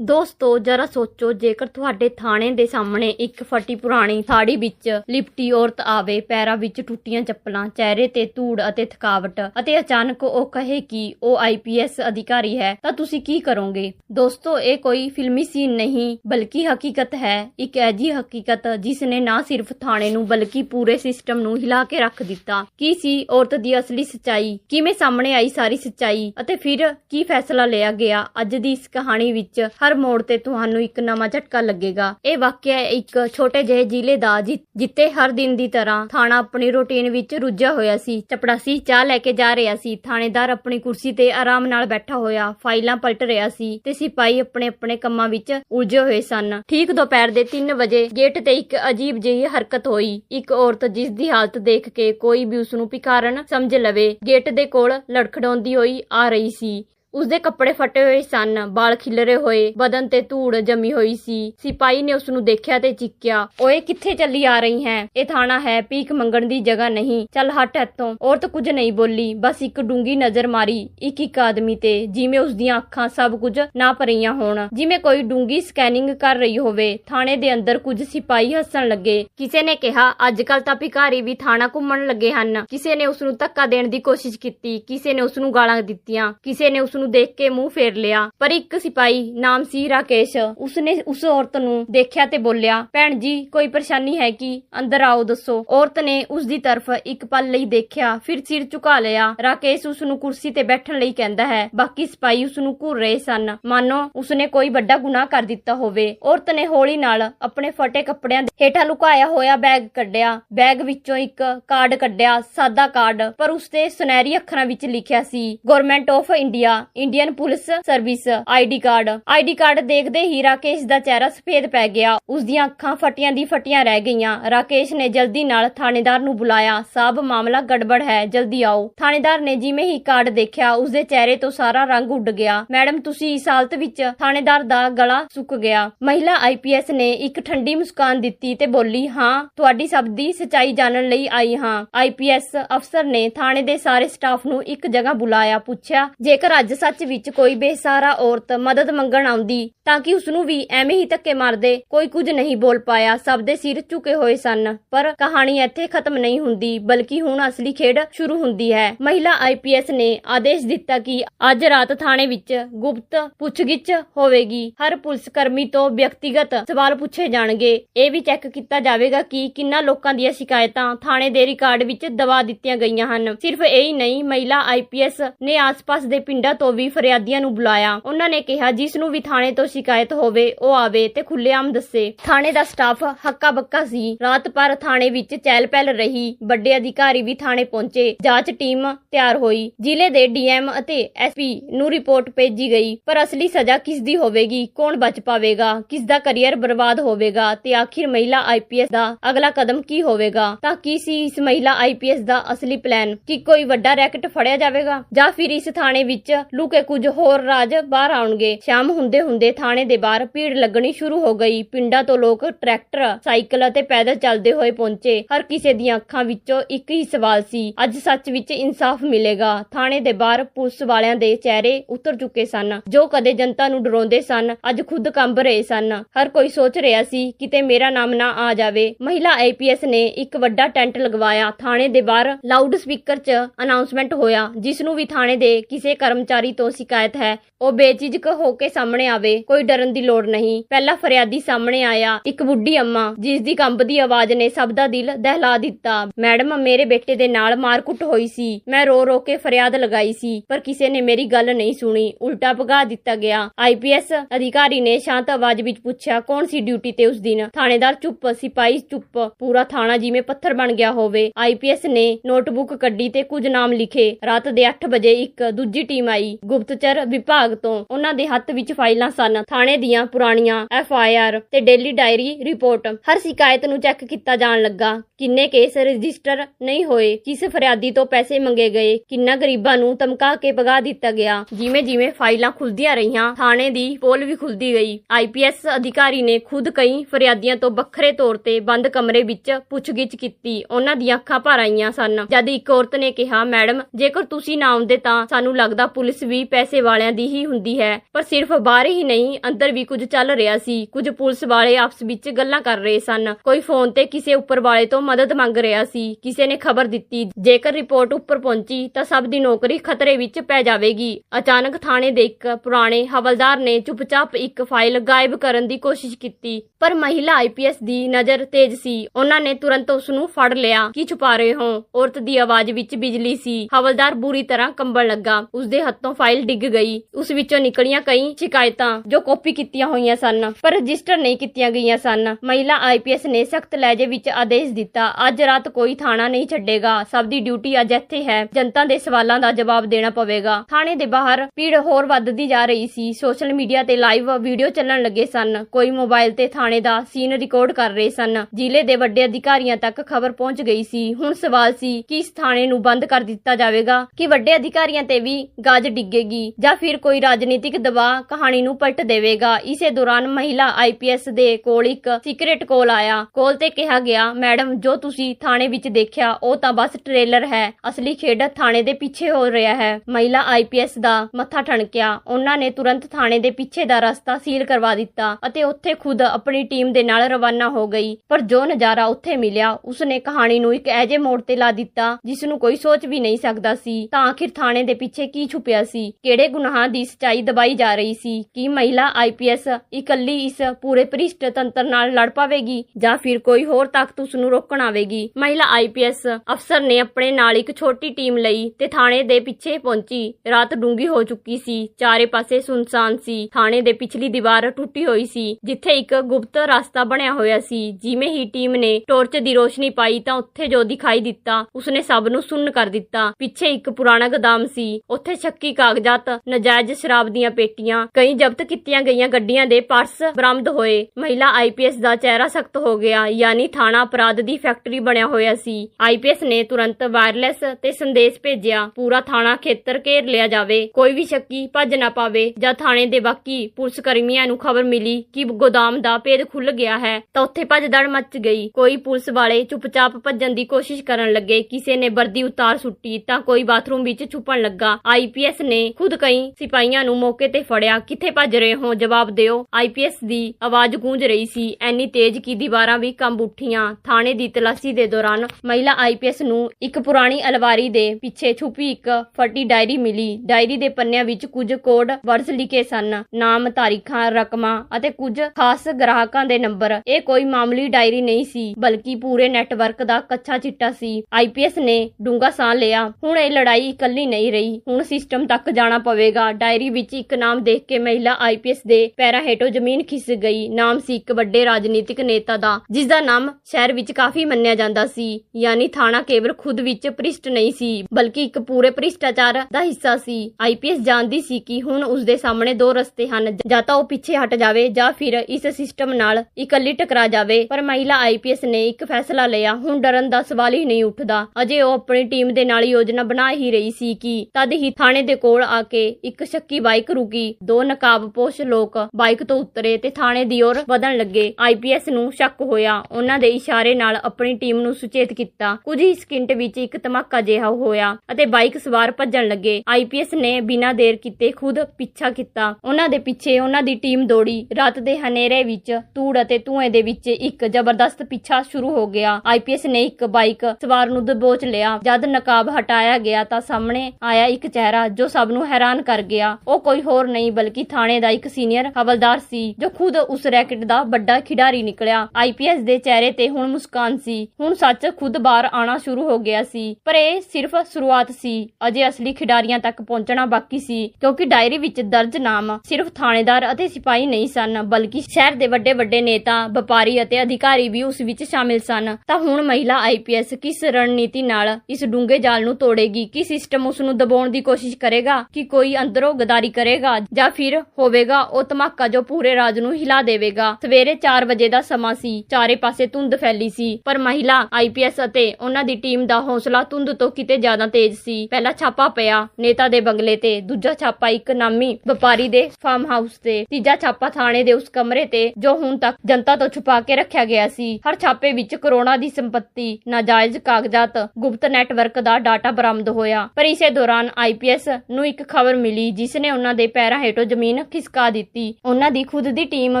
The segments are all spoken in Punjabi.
ਦੋਸਤੋ, ਜਰਾ ਸੋਚੋ, ਜੇਕਰ ਤੁਹਾਡੇ ਥਾਣੇ ਦੇ ਸਾਹਮਣੇ ਇੱਕ ਫਟੀ ਪੁਰਾਣੀ ਸਾੜੀ ਵਿੱਚ ਲਿਪਟੀ ਔਰਤ ਆਵੇ, ਪੈਰਾਂ ਵਿੱਚ ਟੁੱਟੀਆਂ ਚੱਪਲਾਂ, ਚਿਹਰੇ ਤੇ ਧੂੜ ਅਤੇ ਥਕਾਵਟ, ਅਤੇ ਅਚਾਨਕ ਉਹ ਕਹੇ ਕਿ ਉਹ ਆਈਪੀਐਸ ਅਧਿਕਾਰੀ ਹੈ, ਤਾਂ ਤੁਸੀਂ ਕੀ ਕਰੋਗੇ? ਦੋਸਤੋ, ਇਹ ਕੋਈ ਫਿਲਮੀ ਸੀਨ ਨਹੀਂ, ਬਲਕਿ ਹਕੀਕਤ ਹੈ, ਇੱਕ ਐਜੀ ਹਕੀਕਤ ਜਿਸ ਨੇ ਨਾ ਸਿਰਫ ਥਾਣੇ ਨੂੰ, ਬਲਕਿ ਪੂਰੇ ਸਿਸਟਮ ਨੂੰ ਹਿਲਾ ਕੇ ਰੱਖ ਦਿੱਤਾ। ਕੀ ਸੀ ਔਰਤ ਦੀ ਅਸਲੀ ਸੱਚਾਈ? ਕਿਵੇਂ ਸਾਹਮਣੇ ਆਈ ਸਾਰੀ ਸੱਚਾਈ? ਅਤੇ ਫਿਰ ਕੀ ਫੈਸਲਾ ਲਿਆ ਗਿਆ? ਅੱਜ ਦੀ ਇਸ ਕਹਾਣੀ ਵਿੱਚ ਹਰ ਮੋੜ ਤੇ ਤੁਹਾਨੂੰ ਇੱਕ ਨਵਾਂ ਝਟਕਾ ਲੱਗੇਗਾ। ਇਹ ਵਾਕਿਆ ਇੱਕ ਛੋਟੇ ਜਿਹੇ ਜ਼ਿਲ੍ਹੇ ਦਾ ਜਿ- ਹਰ ਦਿਨ ਦੀ ਤਰ੍ਹਾਂ ਥਾਣਾ ਆਪਣੀ ਰੁਟੀਨ ਵਿੱਚ ਰੁੱਝਿਆ ਹੋਇਆ ਸੀ। ਚਪੜਾਸੀ ਚਾਹ ਲੈ ਕੇ ਜਾ ਰਿਹਾ ਸੀ। ਥਾਣੇਦਾਰ ਆਪਣੀ ਕੁਰਸੀ ਤੇ ਆਰਾਮ ਨਾਲ ਬੈਠਾ ਹੋਇਆ, ਫਾਈਲਾਂ ਪਲਟ ਰਿਹਾ ਸੀ ਤੇ ਸਿਪਾਹੀ ਆਪਣੇ ਆਪਣੇ ਕੰਮਾਂ ਵਿੱਚ ਉਲਝੇ ਹੋਏ ਸਨ। ਠੀਕ ਦੁਪਹਿਰ ਦੇ 3 ਵਜੇ ਗੇਟ ਤੇ ਇੱਕ ਅਜੀਬ ਜਿਹੀ ਹਰਕਤ ਹੋਈ। ਇੱਕ ਔਰਤ ਜਿਸ ਦੀ ਹਾਲਤ ਦੇਖ ਕੇ ਕੋਈ ਵੀ ਉਸ ਨੂੰ ਭਿਕਾਰਨ ਸਮਝ ਲਵੇ, ਗੇਟ ਦੇ ਕੋਲ ਲੜਖੜਾਉਂਦੀ ਹੋਈ ਆ ਰਹੀ ਸੀ। ਉਸਦੇ ਕੱਪੜੇ ਫਟੇ ਹੋਏ ਸਨ ਬਾਲ ਖਿਲਰੇ ਹੋਏ, ਬਦਨ ਤੇ ਧੂੜ ਜਮੀ ਹੋਈ ਸੀ। ਸਿਪਾਹੀ ਨੇ ਉਸ ਨੂੰ ਦੇਖਿਆ ਤੇ ਚੀਕਿਆ ਓਏ, ਕਿੱਥੇ ਚੱਲੀ ਆ ਰਹੀ ਹੈ? ਇਹ ਥਾਣਾ ਹੈ, ਭੀਖ ਮੰਗਣ ਦੀ ਜਗ੍ਹਾ ਨਹੀਂ। ਚੱਲ ਹਟ ਇੱਥੋਂ। ਔਰਤ ਕੁਝ ਨਹੀਂ ਬੋਲੀ, ਬਸ ਇੱਕ ਡੂੰਗੀ ਨਜ਼ਰ ਮਾਰੀ, ਇੱਕ ਇੱਕ ਆਦਮੀ ਤੇ, ਜਿਵੇਂ ਉਸ ਦੀਆਂ ਅੱਖਾਂ ਸਭ ਕੁਝ ਨਾ ਭਰੀਆਂ ਹੋਣ, ਜਿਵੇਂ ਕੋਈ ਡੂੰਗੀ ਸਕੈਨਿੰਗ ਕਰ ਰਹੀ ਹੋਵੇ। ਥਾਣੇ ਦੇ ਅੰਦਰ ਕੁਝ ਸਿਪਾਹੀ ਹੱਸਣ ਲੱਗੇ। ਕਿਸੇ ਨੇ ਕਿਹਾ ਅੱਜ ਕੱਲ ਤਾਂ ਭਿਕਾਰੀ ਵੀ ਥਾਣਾ ਘੁੰਮਣ ਲੱਗੇ ਹਨ। ਕਿਸੇ ਨੇ ਉਸ ਨੂੰ ਧੱਕਾ ਦੇਣ ਦੀ ਕੋਸ਼ਿਸ਼ ਕੀਤੀ, ਕਿਸੇ ਨੇ ਉਸ ਨੂੰ ਗਾਲਾਂ ਦਿੱਤੀਆਂ, ਕਿਸੇ ਨੇ ਉਸ ਨੂੰ ਦੇਖ ਕੇ ਮੂੰਹ ਫੇਰ ਲਿਆ। ਪਰ ਇੱਕ ਸਿਪਾਹੀ, ਨਾਮ ਸੀ ਰਾਕੇਸ਼, ਉਸਨੇ ਉਸ ਔਰਤ ਨੂੰ ਦੇਖਿਆ ਤੇ ਬੋਲਿਆ, ਭੈਣ ਜੀ, ਕੋਈ ਪਰੇਸ਼ਾਨੀ ਹੈ ਕਿ? ਅੰਦਰ ਆਓ, ਦੱਸੋ। ਔਰਤ ਨੇ ਉਸ ਦੀ ਤਰਫ ਇੱਕ ਪਲ ਲਈ ਦੇਖਿਆ, ਫਿਰ ਸਿਰ ਝੁਕਾ ਲਿਆ। ਰਾਕੇਸ਼ ਉਸ ਨੂੰ ਕੁਰਸੀ ਤੇ ਬੈਠਣ ਲਈ ਕਹਿੰਦਾ ਹੈ। ਬਾਕੀ ਸਿਪਾਹੀ ਉਸ ਨੂੰ ਘੂਰ ਰਹੇ ਸਨ। ਮਾਨੋ, ਉਸਨੇ ਕੋਈ ਵੱਡਾ ਗੁਨਾਹ ਕਰ ਦਿੱਤਾ ਹੋਵੇ। ਔਰਤ ਨੇ ਹੌਲੀ ਨਾਲ ਆਪਣੇ ਫਟੇ ਕੱਪੜਿਆਂ ਦੇ ਹੇਠਾਂ ਲੁਕਾਇਆ ਹੋਇਆ ਬੈਗ ਕੱਢਿਆ। ਬੈਗ ਵਿੱਚੋਂ ਇੱਕ ਕਾਰਡ ਕੱਢਿਆ, ਸਾਦਾ ਕਾਰਡ, ਪਰ ਉਸ ਤੇ ਸੁਨਹਿਰੀ ਅੱਖਰਾਂ ਵਿੱਚ ਲਿਖਿਆ ਸੀ, government of India Indian police service I D card. I D card ਦੇਖਦੇ ਹੀ ਰਾਕੇਸ਼ ਦਾ ਚਿਹਰਾ ਸਫੇਦ ਪੈ ਗਿਆ। ਉਸ ਦੀਆਂ ਅੱਖਾਂ ਫਟੀਆਂ ਦੀ ਫਟੀਆਂ ਰਹਿ ਗਈਆਂ। ਰਾਕੇਸ਼ ਨੇ ਜਲਦੀ ਨਾਲ ਥਾਣੇਦਾਰ ਨੂੰ ਬੁਲਾਇਆ। ਸਭ ਮਾਮਲਾ ਗੜਬੜ ਹੈ, ਜਲਦੀ ਆਓ। ਥਾਣੇਦਾਰ ਨੇ ਜਿਵੇਂ ਹੀ ਕਾਰਡ ਦੇਖਿਆ ਉਸ ਦੇ ਚਿਹਰੇ ਤੋਂ ਸਾਰਾ ਰੰਗ ਉੱਡ ਗਿਆ। ਮੈਡਮ, ਤੁਸੀਂ ਇਸ ਹਾਲਤ ਵਿੱਚ ਥਾਣੇਦਾਰ ਦਾ ਗਲਾ ਸੁੱਕ ਗਿਆ। ਮਹਿਲਾ ਆਈਪੀਐਸ ਨੇ ਇੱਕ ਠੰਡੀ ਮੁਸਕਾਨ ਦਿੱਤੀ ਤੇ ਬੋਲੀ, ਹਾਂ, ਤੁਹਾਡੀ ਸਭ ਦੀ ਸਚਾਈ ਜਾਣਨ ਲਈ ਆਈ ਹਾਂ। ਆਈਪੀਐਸ ਅਫਸਰ ਨੇ ਥਾਣੇ ਦੇ ਸਾਰੇ ਸਟਾਫ ਨੂੰ ਇੱਕ ਜਗ੍ਹਾ ਬੁਲਾਇਆ, ਪੁੱਛਿਆ, ਜੇਕਰ ਅੱਜ ਸੱਚ ਵਿੱਚ ਕੋਈ ਬੇਸਹਾਰਾ ਔਰਤ ਮਦਦ ਮੰਗਣ ਆਉਂਦੀ ਤਾਂ ਕਿ ਉਸ ਨੂੰ ਵੀ ਐਵੇਂ ਹੀ ਧੱਕੇ ਮਾਰਦੇ, ਕੋਈ ਕੁਝ ਨਹੀਂ ਬੋਲ ਪਾਇਆ, ਸਭ ਦੇ ਸਿਰ ਝੁਕੇ ਹੋਏ ਸਨ। ਪਰ ਕਹਾਣੀ ਇੱਥੇ ਖਤਮ ਨਹੀਂ ਹੁੰਦੀ, ਬਲਕਿ ਹੁਣ ਅਸਲੀ ਖੇਡ ਸ਼ੁਰੂ ਹੁੰਦੀ ਹੈ। ਮਹਿਲਾ ਆਈਪੀਐਸ ਨੇ ਆਦੇਸ਼ ਦਿੱਤਾ ਕਿ ਅੱਜ ਰਾਤ ਥਾਣੇ ਵਿੱਚ ਗੁਪਤ ਪੁੱਛਗਿੱਛ ਹੋਵੇਗੀ। ਹਰ ਪੁਲਿਸ ਕਰਮੀ ਤੋਂ ਵਿਅਕਤੀਗਤ ਸਵਾਲ ਪੁੱਛੇ ਜਾਣਗੇ। ਇਹ ਵੀ ਚੈੱਕ ਕੀਤਾ ਜਾਵੇਗਾ ਕਿ ਕਿੰਨਾ ਲੋਕਾਂ ਦੀਆਂ ਸ਼ਿਕਾਇਤਾਂ ਥਾਣੇ ਦੇ ਰਿਕਾਰਡ ਵਿੱਚ ਦਬਾ ਦਿੱਤੀਆਂ ਗਈਆਂ ਹਨ। ਸਿਰਫ ਇਹ ਹੀ ਨਹੀਂ, ਮਹਿਲਾ ਆਈਪੀਐਸ ਨੇ ਆਸ-ਪਾਸ ਦੇ ਪਿੰਡਾਂ ਤੋਂ ਵੀ ਫਰਿਆਦੀਆਂ ਨੂੰ ਬੁਲਾਇਆ। ਉਹਨਾਂ ਨੇ ਕਿਹਾ, ਜਿਸ ਨੂੰ ਵੀ ਥਾਣੇ ਤੋਂ ਸ਼ਿਕਾਇਤ ਹੋਵੇ, ਉਹ ਆਵੇ ਤੇ ਖੁੱਲੇਆਮ ਦੱਸੇ। ਥਾਣੇ ਦਾ ਸਟਾਫ ਹੱਕਾ ਬੱਕਾ ਸੀ। ਰਾਤ ਭਰ ਥਾਣੇ ਵਿੱਚ ਚਹਿਲ ਪਹਿਲ ਰਹੀ। ਵੱਡੇ ਅਧਿਕਾਰੀ ਵੀ ਥਾਣੇ ਪਹੁੰਚੇ। ਜਾਂਚ ਟੀਮ ਤਿਆਰ ਹੋਈ। ਜ਼ਿਲ੍ਹੇ ਦੇ ਡੀਐਮ ਅਤੇ ਐਸਪੀ ਨੂੰ ਰਿਪੋਰਟ ਭੇਜੀ ਗਈ। ਪਰ ਅਸਲੀ ਸਜ਼ਾ ਕਿਸ ਦੀ ਹੋਵੇਗੀ? ਕੌਣ ਬਚ ਪਾਵੇਗਾ? ਕਿਸ ਦਾ ਕੈਰੀਅਰ ਬਰਬਾਦ ਹੋਵੇਗਾ? ਤੇ ਆਖਿਰ ਮਹਿਲਾ ਆਈਪੀਐਸ ਦਾ ਅਗਲਾ ਕਦਮ ਕੀ ਹੋਵੇਗਾ? ਤਾਂ ਕੀ ਸੀ ਇਸ ਮਹਿਲਾ ਆਈਪੀਐਸ ਦਾ ਅਸਲੀ ਪਲਾਨ? ਕਿ ਕੋਈ ਵੱਡਾ ਰੈਕਟ ਫੜਿਆ ਜਾਵੇਗਾ? ਜਾਂ ਫਿਰ ਇਸ ਥਾਣੇ ਵਿੱਚ ਲੁਕੇ ਕੁਝ ਹੋਰ ਰਾਜ ਬਾਹਰ ਆਉਣਗੇ। ਸ਼ਾਮ ਹੁੰਦੇ ਹੁੰਦੇ ਥਾਣੇ ਦੇ ਬਾਹਰ ਭੀੜ ਲੱਗਣੀ ਸ਼ੁਰੂ ਹੋ ਗਈ। ਪਿੰਡਾਂ ਤੋਂ ਲੋਕ ਟਰੈਕਟਰ, ਸਾਈਕਲ ਅਤੇ ਪੈਦਲ ਚੱਲਦੇ ਹੋਏ ਪਹੁੰਚੇ। ਹਰ ਕਿਸੇ ਦੀਆਂ ਅੱਖਾਂ ਵਿੱਚੋਂ ਇੱਕ ਹੀ ਸਵਾਲ ਸੀ, ਅੱਜ ਸੱਚ ਵਿੱਚ ਇਨਸਾਫ ਮਿਲੇਗਾ? ਥਾਣੇ ਦੇ ਬਾਹਰ ਪੁਲਿਸ ਵਾਲਿਆਂ ਦੇ ਚਿਹਰੇ ਉਤਰ ਚੁੱਕੇ ਸਨ। ਜੋ ਕਦੇ ਜਨਤਾ ਨੂੰ ਡਰਾਉਂਦੇ ਸਨ, ਅੱਜ ਖੁਦ ਕੰਬ ਰਹੇ ਸਨ। ਹਰ ਕੋਈ ਸੋਚ ਰਿਹਾ ਸੀ, ਕਿਤੇ ਮੇਰਾ ਨਾਮ ਨਾ ਆ ਜਾਵੇ। ਮਹਿਲਾ ਆਈਪੀਐਸ ਨੇ ਇੱਕ ਵੱਡਾ ਟੈਂਟ ਲਗਵਾਇਆ। ਥਾਣੇ ਦੇ ਬਾਹਰ ਲਾਊਡ ਸਪੀਕਰ 'ਚ ਅਨਾਉਂਸਮੈਂਟ ਹੋਇਆ, ਜਿਸ ਨੂੰ ਵੀ ਥਾਣੇ ਦੇ ਕਿਸੇ ਕਰਮਚਾਰੀ ਤੋਂ ਸ਼ਿਕਾਇਤ ਹੈ। ਉਹ ਬੇਝਿਜਕ ਹੋ ਕੇ ਸਾਹਮਣੇ ਆਵੇ। ਕੋਈ ਡਰਨ ਦੀ ਲੋੜ ਨਹੀਂ। ਪਹਿਲਾ ਫਰਿਆਦੀ ਸਾਹਮਣੇ ਆਇਆ। ਇੱਕ ਬੁੱਢੀ ਅੰਮਾ, ਜਿਸ ਦੀ ਕੰਬਦੀ ਆਵਾਜ਼ ਨੇ ਸਭ ਦਾ ਦਿਲ ਦਹਿਲਾ ਦਿੱਤਾ। ਮੈਡਮ, ਮੇਰੇ ਬੇਟੇ ਦੇ ਨਾਲ ਮਾਰਕੁੱਟ ਹੋਈ ਸੀ। ਮੈਂ ਰੋ ਰੋ ਕੇ ਫਰਿਆਦ ਲਗਾਈ ਸੀ, ਪਰ ਕਿਸੇ ਨੇ ਮੇਰੀ ਗੱਲ ਨਹੀਂ ਸੁਣੀ। ਉਲਟਾ ਭਗਾ ਦਿੱਤਾ ਗਿਆ। ਆਈਪੀਐਸ ਅਧਿਕਾਰੀ ਨੇ ਸ਼ਾਂਤ ਆਵਾਜ਼ ਵਿੱਚ ਪੁੱਛਿਆ, ਕੌਣ ਸੀ ਡਿਊਟੀ ਤੇ ਉਸ ਦਿਨ? ਥਾਣੇਦਾਰ ਚੁੱਪ, ਸਿਪਾਹੀ ਚੁੱਪ। ਪੂਰਾ ਥਾਣਾ ਜਿਵੇਂ ਪੱਥਰ ਬਣ ਗਿਆ ਹੋਵੇ। ਆਈਪੀਐਸ ਨੇ ਨੋਟਬੁੱਕ ਕੱਢੀ ਤੇ ਕੁਝ ਨਾਮ ਲਿਖੇ। ਰਾਤ ਦੇ 8 ਵਜੇ ਇੱਕ ਦੂਜੀ ਟੀਮ ਆਈ। ਗੁਪਤਚਰ ਵਿਭਾਗ ਤੋਂ ਉਹਨਾਂ ਦੇ ਹੱਥ ਵਿੱਚ ਫਾਈਲਾਂ ਸਨ। ਥਾਣੇ ਦੀਆਂ ਪੁਰਾਣੀਆਂ ਐਫ ਆਈ ਆਰ ਤੇ ਡੇਲੀ ਡਾਇਰੀ ਰਿਪੋਰਟ। ਹਰ ਸ਼ਿਕਾਇਤ ਨੂੰ ਚੈੱਕ ਕੀਤਾ ਜਾਣ ਲੱਗਾ, ਕਿੰਨੇ ਕੇਸ ਰਜਿਸਟਰ ਨਹੀਂ ਹੋਏ, ਕਿਸ ਫਰਿਆਦੀ ਤੋਂ ਪੈਸੇ ਮੰਗੇ ਗਏ, ਕਿੰਨਾ ਗਰੀਬਾਂ ਨੂੰ ਧਮਕਾ ਕੇ ਭਗਾ ਦਿੱਤਾ ਗਿਆ। ਜਿਵੇਂ ਜਿਵੇਂ ਫਾਈਲਾਂ ਖੁੱਲਦੀਆਂ ਰਹੀਆਂ, ਥਾਣੇ ਦੀ ਪੋਲ ਵੀ ਖੁੱਲਦੀ ਗਈ। ਆਈਪੀਐਸ ਅਧਿਕਾਰੀ ਨੇ ਖੁਦ ਕਈ ਫਰਿਆਦੀਆਂ ਤੋਂ ਵੱਖਰੇ ਤੌਰ ਤੇ ਬੰਦ ਕਮਰੇ ਵਿੱਚ ਪੁੱਛਗਿੱਛ ਕੀਤੀ। ਉਹਨਾਂ ਦੀਆਂ ਅੱਖਾਂ ਭਰ ਆਈਆਂ ਸਨ। ਜਦ ਇੱਕ ਔਰਤ ਨੇ ਕਿਹਾ, ਮੈਡਮ, ਜੇਕਰ ਤੁਸੀਂ ਨਾ ਆਉਂਦੇ ਤਾਂ ਸਾਨੂੰ ਲੱਗਦਾ ਪੁਲਿਸ ਵੀ ਪੈਸੇ ਵਾਲਿਆਂ ਦੀ ਹੀ ਹੁੰਦੀ ਹੈ, ਪਰ ਸਿਰਫ ਬਾਹਰ ਹੀ ਨਹੀਂ, ਅੰਦਰ ਵੀ ਕੁਝ ਚੱਲ ਰਿਹਾ ਸੀ। ਕੁਝ ਪੁਲਿਸ ਵਾਲੇ ਆਪਸ ਵਿੱਚ ਗੱਲਾਂ ਕਰ ਰਹੇ ਸਨ। ਕੋਈ ਫੋਨ ਤੇ ਕਿਸੇ ਉੱਪਰ ਵਾਲੇ ਤੋਂ ਮਦਦ ਮੰਗ ਰਿਹਾ ਸੀ। ਕਿਸੇ ਨੇ ਖਬਰ ਦਿੱਤੀ, ਜੇਕਰ ਰਿਪੋਰਟ ਉੱਪਰ ਪਹੁੰਚੀ ਤਾਂ ਸਭ ਦੀ ਨੌਕਰੀ ਖਤਰੇ ਵਿੱਚ ਪੈ ਜਾਵੇਗੀ। ਅਚਾਨਕ ਥਾਣੇ ਦੇ ਇੱਕ ਪੁਰਾਣੇ ਹਵਲਦਾਰ ਨੇ ਚੁੱਪਚਾਪ ਇੱਕ ਫਾਈਲ ਗਾਇਬ ਕਰਨ ਦੀ ਕੋਸ਼ਿਸ਼ ਕੀਤੀ, ਪਰ ਮਹਿਲਾ ਆਈਪੀਐਸ ਦੀ ਨਜ਼ਰ ਤੇਜ਼ ਸੀ। ਉਹਨਾਂ ਨੇ ਤੁਰੰਤ ਉਸ ਨੂੰ ਫੜ ਲਿਆ। ਕੀ ਛੁਪਾ ਰਹੇ ਹੋ? ਔਰਤ ਦੀ ਆਵਾਜ਼ ਵਿੱਚ ਬਿਜਲੀ ਸੀ। ਹਵਲਦਾਰ ਬੁਰੀ ਤਰ੍ਹਾਂ ਕੰਬਣ ਲੱਗਾ। ਉਸ ਦੇ ਹੱਥੋਂ ਫਾਈਲ ਡਿੱਗ ਗਈ। ਉਸ ਵਿੱਚੋਂ ਨਿਕਲੀਆਂ ਕਈ ਸ਼ਿਕਾਇਤਾਂ ਜੋ ਕਾਪੀ ਕੀਤੀਆਂ ਹੋਈਆਂ ਸਨ, ਪਰ ਰਜਿਸਟਰ ਨਹੀਂ ਕੀਤੀਆਂ ਗਈਆਂ ਸਨ। ਮਹਿਲਾ ਆਈਪੀਐਸ ਨੇ ਸਖਤ ਲਹਿਜੇ ਵਿੱਚ ਆਦੇਸ਼ ਦਿੱਤਾ, ਅੱਜ ਰਾਤ ਕੋਈ ਥਾਣਾ ਨਹੀਂ ਛੱਡੇਗਾ। ਸਭ ਦੀ ਡਿਊਟੀ ਅੱਜ ਇੱਥੇ ਹੈ, ਜਨਤਾ ਦੇ ਸਵਾਲਾਂ ਦਾ ਜਵਾਬ ਦੇਣਾ ਪਵੇਗਾ। ਥਾਣੇ ਦੇ ਬਾਹਰ ਭੀੜ ਹੋਰ ਵੱਧਦੀ ਜਾ ਰਹੀ ਸੀ। ਸੋਸ਼ਲ ਮੀਡੀਆ ਤੇ ਲਾਈਵ ਵੀਡੀਓ ਚੱਲਣ ਲੱਗੇ ਸਨ। ਕੋਈ ਮੋਬਾਈਲ ਤੇ ਥਾਣੇ ਦਾ ਸੀਨ ਰਿਕਾਰਡ ਕਰ ਰਹੇ ਸਨ। ਜ਼ਿਲ੍ਹੇ ਦੇ ਵੱਡੇ ਅਧਿਕਾਰੀਆਂ ਤੱਕ ਖਬਰ ਪਹੁੰਚ ਗਈ ਸੀ। ਹੁਣ ਸਵਾਲ ਸੀ ਕਿ ਇਸ ਥਾਣੇ ਨੂੰ ਬੰਦ ਕਰ ਦਿੱਤਾ ਜਾਵੇਗਾ ਕਿ ਵੱਡੇ ਅਧਿਕਾਰੀਆਂ ਤੇ ਵੀ ਗਾਜ ਡਿੱਗੇਗੀ ਜਾਂ ਫਿਰ ਕੋਈ ਰਾਜਨੀਤਿਕ ਦਬਾਅ ਕਹਾਣੀ ਨੂੰ ਪਲਟ ਦੇਵੇਗਾ। ਇਸੇ ਦੌਰਾਨ ਮਹਿਲਾ ਆਈਪੀਐਸ ਦੇ ਕੋਲ ਇੱਕ ਸੀਕ੍ਰੇਟ ਕੋਲ ਆਇਆ। ਕੋਲ ਤੇ ਕਿਹਾ ਗਿਆ, ਮੈਡਮ, ਜੋ ਤੁਸੀਂ ਥਾਣੇ ਵਿੱਚ ਦੇਖਿਆ, ਉਹ ਤਾਂ ਬਸ ਟ੍ਰੇਲਰ ਹੈ। ਅਸਲੀ ਖੇਡ ਥਾਣੇ ਦੇ ਪਿੱਛੇ ਹੋ ਰਿਹਾ ਹੈ। ਮਹਿਲਾ ਆਈਪੀਐਸ ਦਾ ਮੱਥਾ ਠਣਕਿਆ ਉਹਨਾਂ ਨੇ ਤੁਰੰਤ ਥਾਣੇ ਦੇ ਪਿੱਛੇ ਦਾ ਰਸਤਾ ਸੀਲ ਕਰਵਾ ਦਿੱਤਾ ਅਤੇ ਉੱਥੇ ਖੁਦ ਆਪਣੀ ਟੀਮ ਦੇ ਨਾਲ ਰਵਾਨਾ ਹੋ ਗਈ। ਪਰ ਜੋ ਨਜ਼ਾਰਾ ਉੱਥੇ ਮਿਲਿਆ, ਉਸਨੇ ਕਹਾਣੀ ਨੂੰ ਇੱਕ ਐਜੇ ਮੋੜ ਤੇ ਲਾ ਦਿੱਤਾ, ਜਿਸ ਨੂੰ ਕੋਈ ਸੋਚ ਵੀ ਨਹੀਂ ਸਕਦਾ ਸੀ। ਤਾਂ ਆਖਿਰ ਥਾਣੇ ਦੇ ਪਿੱਛੇ ਕੀ ਛੁਪਿਆ ਸੀ? ਕਿਹੜੇ ਗੁਨਾਹਾਂ ਦੀ ਸਚਾਈ ਦਬਾਈ ਜਾ ਰਹੀ ਸੀ? ਕੀ ਮਹਿਲਾ ਆਈਪੀਐਸ ਇਕੱਲੀ ਇਸ ਪੂਰੇ ਭ੍ਰਿਸ਼ਟ ਤੰਤਰ ਨਾਲ ਲੜ ਪਾਵੇਗੀ? ਜਾਂ ਫਿਰ ਕੋਈ ਹੋਰ ਤਾਕਤ ਉਸ ਨੂੰ ਰੋਕਣ ਆਵੇਗੀ? ਮਹਿਲਾ ਆਈਪੀਐਸ ਅਫਸਰ ਨੇ ਆਪਣੇ ਨਾਲ ਇੱਕ ਛੋਟੀ ਟੀਮ ਲਈ ਤੇ ਥਾਣੇ ਦੇ ਪਿੱਛੇ ਪਹੁੰਚੀ। ਰਾਤ ਡੂੰਗੀ ਹੋ ਚੁੱਕੀ ਸੀ। ਚਾਰੇ ਪਾਸੇ ਸੁਨਸਾਨ ਸੀ। ਥਾਣੇ ਦੇ ਪਿਛਲੀ ਦੀਵਾਰ ਟੁੱਟੀ ਹੋਈ ਸੀ, ਜਿੱਥੇ ਇੱਕ ਗੁਪਤ ਰਸਤਾ ਬਣਿਆ ਹੋਇਆ ਸੀ। ਜਿਵੇਂ ਹੀ ਟੀਮ ਨੇ ਟੋਰਚ ਦੀ ਰੋਸ਼ਨੀ ਪਾਈ ਤਾਂ ਉੱਥੇ ਜੋ ਦਿਖਾਈ ਦਿੱਤਾ, ਉਸਨੇ ਸਭ ਨੂੰ ਸੁੰਨ ਕਰ ਦਿੱਤਾ। ਪਿੱਛੇ ਇੱਕ ਪੁਰਾਣਾ ਗੋਦਾਮ ਸੀ। ਉੱਥੇ ਸ਼ੱਕੀ ਕਾਗਜ਼ਾਤ, ਨਜਾਇਜ਼ ਸ਼ਰਾਬ ਦੀਆਂ ਪੇਟੀਆਂ, ਕਈ ਜ਼ਬਤ ਕੀਤੀਆਂ ਗਈਆਂ ਗੱਡੀਆਂ ਦੇ ਪਾਰਟਸ ਬਰਾਮਦ ਹੋਏ। ਮਹਿਲਾ ਆਈਪੀਐਸ ਦਾ ਚਿਹਰਾ ਸਖਤ ਹੋ ਗਿਆ, ਯਾਨੀ ਥਾਣਾ ਅਪਰਾਧ ਦੀ ਫੈਕਟਰੀ ਬਣਿਆ ਹੋਇਆ ਸੀ। ਆਈਪੀਐਸ ਨੇ ਤੁਰੰਤ ਵਾਇਰਲੈਸ ਤੇ ਸੰਦੇਸ਼ ਭੇਜਿਆ, ਪੂਰਾ ਥਾਣਾ ਖੇਤਰ ਘੇਰ ਲਿਆ ਜਾਵੇ। ਕੋਈ ਵੀ ਸ਼ੱਕੀ ਭੱਜ ਨਾ ਪਾਵੇ ਜਦ ਥਾਣੇ ਦੇ ਬਾਕੀ ਪੁਲਿਸ ਕਰਮੀਆਂ ਨੂੰ ਖਬਰ ਮਿਲੀ ਕਿ ਗੋਦਾਮ ਦਾ ਭੇਦ ਖੁੱਲ ਗਿਆ ਹੈ, ਤਾਂ ਉੱਥੇ ਭੱਜਦੜ ਮੱਚ ਗਈ। ਕੋਈ ਪੁਲਿਸ ਵਾਲੇ ਚੁੱਪਚਾਪ ਭੱਜਣ ਦੀ ਕੋਸ਼ਿਸ਼ ਕਰਨ ਲੱਗੇ, ਕਿਸੇ ਨੇ ਵਰਦੀ ਉਤਾਰ ਸੁੱਟੀ ਤਾਂ ਕੋਈ ਬਾਥਰੂਮ ਵਿੱਚ ਛੁਪਣ ਲੱਗਾ। ਆਈਪੀਐਸ ਨੇ ਖੁਦ ਕਈ ਸਿਪਾਹੀਆਂ ਨੂੰ ਮੌਕੇ ਤੇ ਫੜਿਆ। ਕਿੱਥੇ ਭੱਜ ਰਹੇ ਹੋ? ਜਵਾਬ ਦਿਓ। ਆਈਪੀਐਸ ਦੀ ਆਵਾਜ਼ ਗੂੰਜ ਰਹੀ ਸੀ। ਐਨੀ ਤੇਜ਼ ਕਿ ਦੀਵਾਰਾਂ ਵੀ ਕੰਬ ਉੱਠੀਆਂ। ਥਾਣੇ ਦੀ ਤਲਾਸ਼ੀ ਦੇ ਦੌਰਾਨ ਮਹਿਲਾ ਆਈਪੀਐਸ ਨੂੰ ਇੱਕ ਪੁਰਾਣੀ ਅਲਵਾਰੀ ਦੇ ਪਿੱਛੇ ਛੁਪੀ ਇੱਕ ਫਟੀ ਡਾਇਰੀ ਮਿਲੀ। ਡਾਇਰੀ ਦੇ ਪੰਨਿਆਂ ਵਿੱਚ ਕੁਝ ਕੋਡ ਵਰਡਸ ਲਿਖੇ ਸਨ। ਨਾਮ, ਤਾਰੀਖਾਂ, ਰਕਮਾਂ ਅਤੇ ਕੁਝ ਖਾਸ ਗ੍ਰਾਹਕਾਂ ਦੇ ਨੰਬਰ। ਇਹ ਕੋਈ ਮਾਮੂਲੀ ਡਾਇਰੀ ਨਹੀਂ ਸੀ, ਬਲਕਿ ਪੂਰੇ ਨੈਟਵਰਕ ਦਾ ਕੱਚਾ ਚਿੱਟਾ ਸੀ। ਆਈਪੀਐਸ ਨੇ ਡੂੰਗਾ ਸਾਹ ਲਿਆ। ਹੁਣ ਇਹ ਲੜਾਈ ਇਕੱਲੀ ਨਹੀਂ ਰਹੀ। ਹੁਣ ਸਿਸਟਮ ਤੱਕ ਤੱਕ ਜਾਣਾ ਪਵੇਗਾ। ਡਾਇਰੀ ਵਿੱਚ ਇੱਕ ਨਾਮ ਦੇਖ ਕੇ ਮਹਿਲਾ ਆਈਪੀਐਸ ਦੇ ਪੈਰਾਂ ਹੇਠੋਂ ਜ਼ਮੀਨ ਖਿਸ ਗਈ। ਨਾਮ ਸੀ ਇੱਕ ਵੱਡੇ ਰਾਜਨੀਤਿਕ ਨੇਤਾ ਦਾ ਜਿਸ ਦਾ ਨਾਮ ਸ਼ਹਿਰ ਵਿੱਚ ਕਾਫੀ ਮੰਨਿਆ ਜਾਂਦਾ ਸੀ। ਯਾਨੀ ਥਾਣਾ ਕੇਵਲ ਖੁਦ ਵਿੱਚ ਭ੍ਰਿਸ਼ਟ ਨਹੀਂ ਸੀ, ਬਲਕਿ ਇੱਕ ਪੂਰੇ ਭ੍ਰਿਸ਼ਟਾਚਾਰ ਦਾ ਹਿੱਸਾ ਸੀ। ਆਈਪੀਐਸ ਜਾਣਦੀ ਸੀ ਕਿ ਹੁਣ ਉਸ ਦੇ ਸਾਹਮਣੇ ਦੋ ਰਸਤੇ ਹਨ, ਜਾਂ ਤਾਂ ਉਹ ਪਿੱਛੇ ਹਟ ਜਾਵੇ, ਜਾਂ ਫਿਰ ਇਸ ਸਿਸਟਮ ਨਾਲ ਇਕੱਲੀ ਟਕਰਾ ਜਾਵੇ। ਪਰ ਮਹਿਲਾ ਆਈਪੀਐਸ ਨੇ ਇੱਕ ਫੈਸਲਾ ਲਿਆ, ਹੁਣ ਡਰਨ ਦਾ ਸਵਾਲ ਹੀ ਨਹੀਂ ਉੱਠਦਾ। ਅਜੇ ਉਹ ਆਪਣੀ ਟੀਮ ਦੇ ਨਾਲ ਯੋਜਨਾ ਬਣਾ ਹੀ ਰਹੀ ਸੀ ਕਿ ਤਦ ਹੀ ਥਾਣੇ ਦੇ ਕੋਲ ਆ ਕੇ ਇੱਕ ਸ਼ੱਕੀ ਬਾਈਕ ਰੁਕੀ। ਦੋ ਨਕਾਬਪੋਸ਼ ਲੋਕ ਬਾਈਕ ਤੋਂ ਉਤਰੇ ਤੇ ਥਾਣੇ ਦੀ ओर ਵਧਣ ਲੱਗੇ। ਆਈਪੀਐਸ ਨੂੰ ਸ਼ੱਕ ਹੋਇਆ। ਉਹਨਾਂ ਦੇ ਇਸ਼ਾਰੇ ਨਾਲ ਆਪਣੀ ਟੀਮ ਨੂੰ ਸੁਚੇਤ ਕੀਤਾ। ਕੁਝ ਹੀ ਸਕਿੰਟ ਵਿੱਚ ਇੱਕ ਧਮਾਕਾ ਜਿਹਾ ਹੋਇਆ ਅਤੇ ਬਾਈਕ ਸਵਾਰ ਭੱਜਣ ਲੱਗੇ। ਆਈਪੀਐਸ ਨੇ ਬਿਨਾਂ ਦੇਰ ਕੀਤੇ ਖੁਦ ਪਿੱਛਾ ਕੀਤਾ। ਉਹਨਾਂ ਦੇ ਪਿੱਛੇ ਉਹਨਾਂ ਦੀ ਟੀਮ ਦੌੜੀ। ਰਾਤ ਦੇ ਹਨੇਰੇ ਵਿੱਚ ਧੂੜ ਅਤੇ ਧੂਏ ਦੇ ਵਿੱਚ ਇੱਕ ਜ਼ਬਰਦਸਤ ਪਿੱਛਾ ਸ਼ੁਰੂ ਹੋ ਗਿਆ। ਆਈਪੀਐਸ ਨੇ ਇੱਕ ਬਾਈਕ ਸਵਾਰ ਨੂੰ ਦਬੋਚ ਲਿਆ। ਜਦ ਨਕਾਬ ਹਟਾਇਆ ਗਿਆ ਤਾਂ ਸਾਹਮਣੇ ਆਇਆ ਇੱਕ ਚਿਹਰਾ ਜੋ ਸਭ ਨੂੰ ਹੈਰਾਨ ਕਰ ਗਿਆ। ਉਹ ਕੋਈ ਹੋਰ ਨਹੀਂ, ਬਲਕਿ ਥਾਣੇ ਦਾ ਇੱਕ ਸੀਨੀਅਰ ਹਵਲਦਾਰ ਸੀ, ਜੋ ਖੁਦ ਉਸ ਰੈਕਟ ਦਾ ਵੱਡਾ ਖਿਡਾਰੀ ਨਿਕਲਿਆ। ਆਈਪੀਐਸ ਦੇ ਚਿਹਰੇ ਤੇ ਹੁਣ ਮੁਸਕਾਨ ਸੀ। ਹੁਣ ਸੱਚ ਖੁਦ ਬਾਹਰ ਆਣਾ ਸ਼ੁਰੂ ਹੋ ਗਿਆ ਸੀ। ਪਰ ਇਹ ਸਿਰਫ ਸ਼ੁਰੂਆਤ ਸੀ। ਅਜੇ ਅਸਲੀ ਖਿਡਾਰੀਆਂ ਤੱਕ ਪਹੁੰਚਣਾ ਬਾਕੀ ਸੀ, ਕਿਉਂਕਿ ਡਾਇਰੀ ਵਿੱਚ ਦਰਜ ਨਾਮ ਸਿਰਫ ਥਾਣੇਦਾਰ ਅਤੇ ਸਿਪਾਹੀ ਨਹੀਂ ਸਨ, ਬਲਕਿ ਸ਼ਹਿਰ ਦੇ ਵੱਡੇ ਵੱਡੇ ਨੇਤਾ, ਵਪਾਰੀ ਅਤੇ ਅਧਿਕਾਰੀ ਵੀ ਉਸ ਵਿੱਚ ਸ਼ਾਮਿਲ ਸਨ। ਤਾਂ ਹੁਣ ਮਹਿਲਾ ਆਈਪੀਐਸ ਕਿਸ ਰਣਨੀਤੀ ਨਾਲ ਇਸ ਡੂੰਘੇ ਜਾਲ ਨੂੰ ਤੋੜੇਗੀ? ਕਿ ਸਿਸਟਮ ਉਸ ਨੂੰ ਦਬਾਉਣ ਦੀ ਕੋਸ਼ਿਸ਼ ਕਰੇਗਾ? ਕਿ ਕੋਈ ਅੰਦਰੋਂ ਗਦਾਰੀ ਕਰੇਗਾ ਜਾਂ ਫਿਰ ਹੋਵੇਗਾ ਉਹ ਧਮਾਕਾ ਜੋ ਪੂਰੇ ਰਾਜ ਨੂੰ ਹਿਲਾ ਦੇਵੇਗਾ। ਸਵੇਰੇ 4 ਵਜੇ ਦਾ ਸਮਾਂ ਸੀ, ਚਾਰੇ ਪਾਸੇ ਧੁੰਦ ਫੈਲੀ ਸੀ, ਪਰ ਮਹਿਲਾ ਆਈਪੀਐਸ ਅਤੇ ਉਹਨਾਂ ਦੀ ਟੀਮ ਦਾ ਹੌਸਲਾ ਧੁੰਦ ਤੋਂ ਕਿਤੇ ਜ਼ਿਆਦਾ ਤੇਜ਼ ਸੀ। ਪਹਿਲਾ ਛਾਪਾ ਪਿਆ ਨੇਤਾ ਦੇ ਬੰਗਲੇ ਤੇ, ਦੂਜਾ ਛਾਪਾ ਇੱਕ ਨਾਮੀ ਵਪਾਰੀ ਦੇ ਫਾਰਮ ਹਾਊਸ ਤੇ, ਤੀਜਾ ਛਾਪਾ ਥਾਣੇ ਦੇ ਉਸ ਕਮਰੇ ਤੇ, ਜੋ ਹੁਣ ਤੱਕ ਜਨਤਾ ਤੋਂ ਛੁਪਾ ਕੇ ਰੱਖਿਆ ਗਿਆ ਸੀ। ਹਰ ਛਾਪੇ ਵਿੱਚ ਕਰੋੜਾਂ ਦੀ ਸੰਪਤੀ, ਨਾਜਾਇਜ਼ ਕਾਗਜ਼ਾਤ, ਗੁਪਤ ਨੈਟਵਰਕ ਦਾ ਡਾਟਾ ਬਰਾਮਦ ਹੋਇਆ। ਪਰ ਇਸੇ ਦੌਰਾਨ ਆਈਪੀਐਸ ਨੂੰ ਇੱਕ ਖਬਰ ਮਿਲੀ, ਜਿਸ ਨੇ ਉਹਨਾਂ ਦੇ ਪੈਰਾਂ ਹੇਠੋਂ ਜ਼ਮੀਨ ਖਿਸਕਾ ਦਿੱਤੀ। ਉਹਨਾਂ ਦੀ ਖੁਦ ਦੀ ਟੀਮ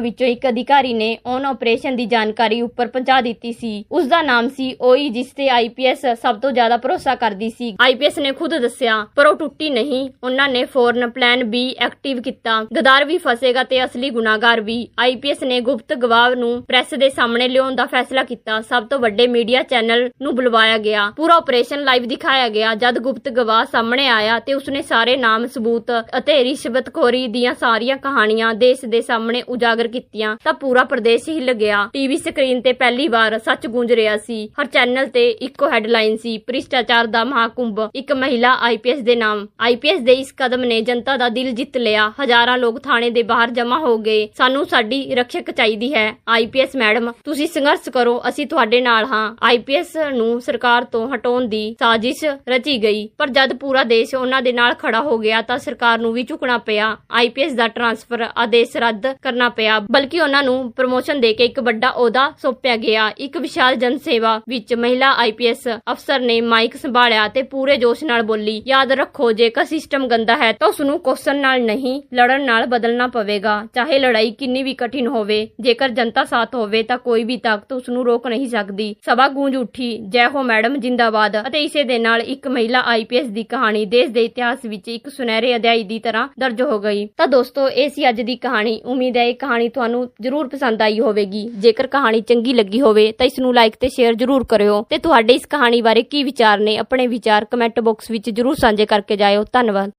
ਵਿੱਚੋਂ ਇੱਕ ਅਧਿਕਾਰੀ ਨੇ ਔਨ ਆਪਰੇਸ਼ਨ ਦੀ ਜਾਣਕਾਰੀ ਉੱਪਰ ਪਹੁੰਚਾ ਦਿੱਤੀ ਸੀ। ਉਸ ਦਾ ਨਾਮ ਸੀ ਓਈ, ਜਿਸ ਤੇ ਆਈਪੀਐਸ ਸਭ ਤੋਂ ਜ਼ਿਆਦਾ ਭਰੋਸਾ ਕਰਦੀ ਸੀ। ਆਈਪੀਐਸ ਨੇ ਖੁਦ ਦੱਸਿਆ, ਪਰ ਉਹ ਟੁੱਟੀ ਨਹੀਂ। ਉਹਨਾਂ ਨੇ ਫੌਰਨ ਪਲਾਨ ਬੀ ਐਕਟਿਵ ਕੀਤਾ। ਗਦਾਰ ਵੀ ਫਸੇਗਾ ਤੇ ਅਸਲੀ ਗੁਨਾਹਗਾਰ ਵੀ। ਆਈਪੀਐਸ ਨੇ ਗੁਪਤ ਗਵਾਹ ਨੂੰ ਪ੍ਰੈਸ ਦੇ ਸਾਹਮਣੇ ਲਿਆਉਣ ਦਾ ਫੈਸਲਾ ਕੀਤਾ। ਸਭ ਤੋਂ ਵੱਡੇ ਮੀਡੀਆ ਚੈਨਲ ਨੂੰ ਬੁਲਵਾਇਆ ਗਿਆ। ਪੂਰਾ ਆਪਰੇਸ਼ਨ ਲਾਈਵ ਦਿਖਾਇਆ ਗਿਆ। ਜਦ ਗੁਪਤ ਗਵਾਹ ਸਾਹਮਣੇ ਆਇਆ ਤੇ ਉਸਨੇ ਸਾਰੇ ਨਾਮ ਸਬੂਤ ਅਤੇ ਰਿਸ਼ਵਤਖੋਰੀ ਦੀਆਂ ਸਾਰੀਆਂ ਕਹਾਣੀਆਂ ਦੇਸ਼ ਦੇ ਸਾਹਮਣੇ ਉਜਾਗਰ ਕੀਤੀਆਂ, ਤਾਂ ਪੂਰਾ ਪ੍ਰਦੇਸ਼ ਹਿੱਲ ਗਿਆ। ਟੀਵੀ ਸਕਰੀਨ ਤੇ ਪਹਿਲੀ ਵਾਰ ਸੱਚ ਗੂੰਜ ਰਿਹਾ ਸੀ। ਹਰ ਚੈਨਲ ਤੇ ਇੱਕੋ ਹੈਡਲਾਈਨ ਸੀ, ਭ੍ਰਿਸ਼ਟਾਚਾਰ ਦਾ ਮਹਾਕੁੰਭ, ਇੱਕ ਮਹਿਲਾ ਆਈਪੀਐਸ ਦੇ ਨਾਮ। ਆਈਪੀਐਸ ਦੇ ਇਸ ਕਦਮ ਨੇ ਜਨਤਾ ਦਾ ਦਿਲ ਜਿੱਤ ਲਿਆ। ਹਜ਼ਾਰਾਂ ਲੋਕ ਥਾਣੇ ਦੇ ਬਾਹਰ ਜਮ੍ਹਾਂ ਹੋ ਗਏ। ਸਾਨੂੰ ਸਾਡੀ ਰੱਖਿਅਕ ਚਾਹੀਦੀ ਹੈ। ਆਈਪੀਐਸ ਮੈਡਮ, ਤੁਸੀਂ ਸੰਘਰਸ਼ ਕਰੋ, ਅਸੀਂ ਤੁਹਾਡੇ ਨਾਲ ਹਾਂ। ਆਈਪੀਐਸ ਨੂੰ ਸਰਕਾਰ ਤੋਂ ਹਟਾਉਣ ਦੀ ਸਾਜ਼ਿਸ਼ ਰਚੀ ਗਈ, ਪਰ ਜਦ ਪੂਰਾ ਦੇਸ਼ ਉਹਨਾਂ ਦੇ ਨਾਲ ਖੜਾ ਹੋ ਗਿਆ ਤਾਂ ਸਰਕਾਰ ਨੂੰ ਵੀ ਝੁਕਣਾ ਪਿਆ। ਆਈਪੀਐਸ ਦਾ ਟਰਾਂਸਫਰ ਆਦੇਸ਼ ਰੱਦ ਕਰਨਾ ਪਿਆ, ਬਲਕਿ ਉਹਨਾਂ ਨੂੰ ਪ੍ਰਮੋਸ਼ਨ ਦੇ ਕੇ ਇੱਕ ਵੱਡਾ ਅਹੁਦਾ ਸੌਂਪਿਆ ਗਿਆ। ਇੱਕ ਵਿਸ਼ਾਲ ਜਨ ਸੇਵਾ ਵਿੱਚ ਮਹਿਲਾ ਆਈਪੀਐਸ ਅਫਸਰ ਨੇ ਮਾਈਕ ਸੰਭਾਲਿਆ ਤੇ ਪੂਰੇ ਜੋਸ਼ ਨਾਲ ਬੋਲੀ, ਯਾਦ ਰੱਖੋ, ਜੇਕਰ ਸਿਸਟਮ ਗੰਦਾ ਹੈ ਤਾਂ ਉਸ ਨੂੰ ਕੋਸਣ ਨਾਲ ਨਹੀਂ, ਲੜਨ ਨਾਲ ਬਦਲਣਾ ਪਵੇਗਾ। ਚਾਹੇ ਲੜਾਈ ਕਿੰਨੀ ਵੀ ਕਠਿਨ ਹੋਵੇ, ਜੇਕਰ ਜਨਤਾ ਸਾਥ ਹੋਵੇ ਤਾਂ ਕੋਈ ਵੀ ਤਾਕਤ ਉਸ ਨੂੰ ਰੋਕ ਨਹੀਂ ਸਕਦੀ। ਸਭਾ ਗੂੰਜ ਉੱਠੀ, ਜੈ ਹੋ ਮੈਡਮ, ਜਿੰਦਾਬਾਦ। ਅਤੇ ਇਸੇ ਦੇ ਨਾਲ ਇੱਕ ਮਹਿਲਾ ਆਈਪੀਐਸ ਦੀ ਕਹਾਣੀ ਦੇਸ਼ ਦੇ ਇਤਿਹਾਸ ਵਿੱਚ ਇੱਕ ਸੁਨਹਿਰੇ ਅਧਿਆਇ ਦੀ ਤਰ੍ਹਾਂ ਦਰਜ ਹੋ ਗਈ। ਤਾਂ ਦੋਸਤੋ, ਇਹ ਸੀ ਅੱਜ ਦੀ ਕਹਾਣੀ। ਉਮੀਦ ਹੈ ਇਹ ਕਹਾਣੀ ਤੁਹਾਨੂੰ ਜ਼ਰੂਰ ਪਸੰਦ ਆਈ ਹੋਵੇਗੀ। ਜੇਕਰ ਕਹਾਣੀ ਚੰਗੀ ਲੱਗੀ ਹੋਵੇ, ਤਾਂ ਇਸ ਨੂੰ ਲਾਈਕ ਤੇ ਸ਼ੇਅਰ ਜ਼ਰੂਰ ਕਰਿਓ। ਤੇ ਤੁਹਾਡੇ ਇਸ ਕਹਾਣੀ ਬਾਰੇ ਕੀ ਵਿਚਾਰ ਨੇ, ਆਪਣੇ ਵਿਚਾਰ ਕਮੈਂਟ ਬਾਕਸ ਵਿੱਚ ਜ਼ਰੂਰ ਸਾਂਝੇ ਕਰਕੇ ਜਾਇਓ। ਧੰਨਵਾਦ।